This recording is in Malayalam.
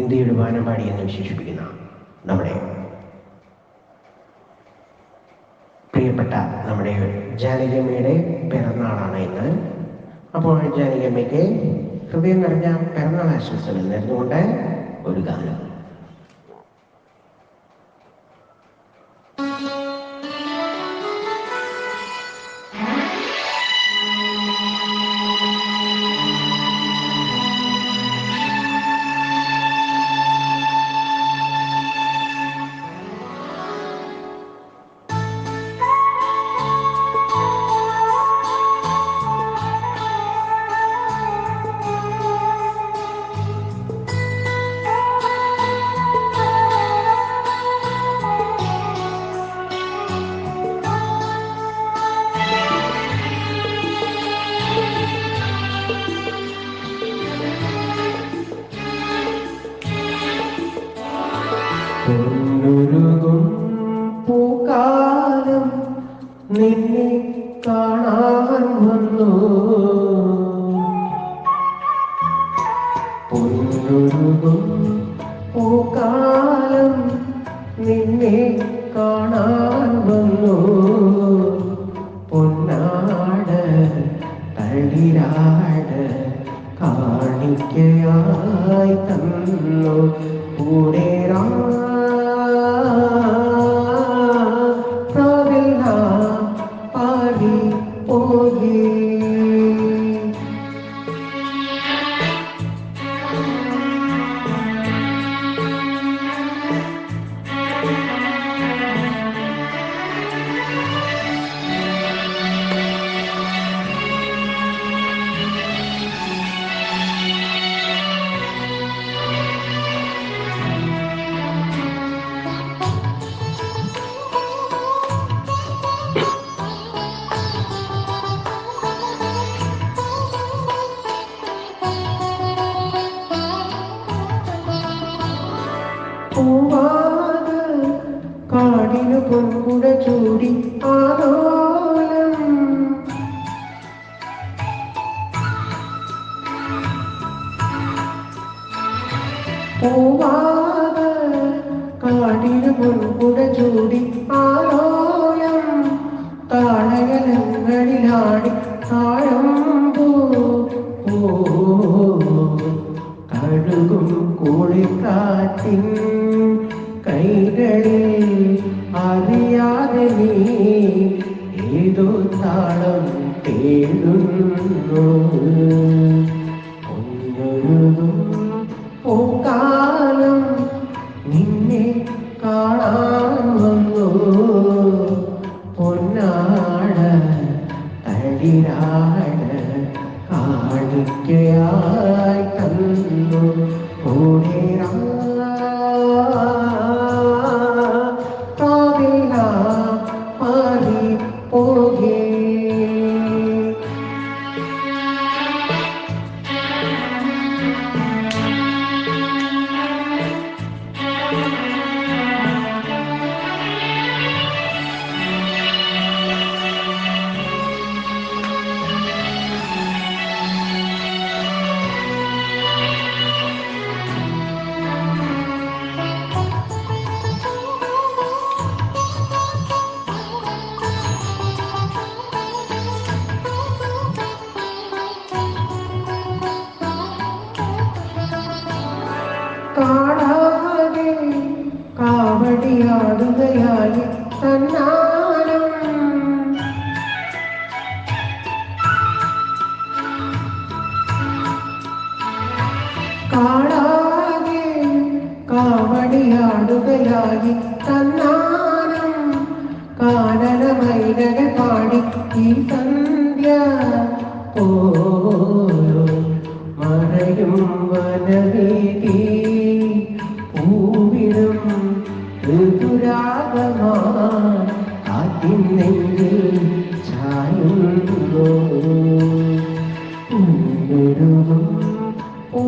ഇന്ത്യയുടെ വാനമ്പാടി എന്ന് വിശേഷിപ്പിക്കുന്ന നമ്മുടെ പ്രിയപ്പെട്ട നമ്മുടെ ജാനകിയമ്മയുടെ പിറന്നാളാണ് ഇന്ന്. അപ്പോൾ ജാനകിയമ്മയ്ക്ക് ഹൃദയം നിറഞ്ഞ പിറന്നാൾ ആശംസകൾ നേർന്നുകൊണ്ട് ഒരു ഗാനം. പൊന്നുരുകും പൂക്കാലം നിന്നെ കാണാൻ വന്നു. പൊന്നുരുകും പൂക്കാലം നിന്നെ കാണാൻ വന്നു. പൊന്നാട് തളിരാട് കാണിക്കയായി തന്നു. കൂടെ Hum. പൂവാക കാടിനു പൊൻകുട ചൂടി ആലോലം പൂവാത് കാടിനു പൊൻകുട ചൂടി ആലോലം താളകലങ്ങളിലാടി താഴമ്പൂ നീ ഏതോ താളം തേടുന്നു. കാണാതെ കാവടിയാടുകയായി തന്നാലും കാനനമൈനകൾ പാടി ഈ സന്ധ്യ ഓരോ മറയും വനവേദി പൂവിടും ഋതുരാഗമാ കാറ്റിൻ നെഞ്ചിൽ ചായുന്നു O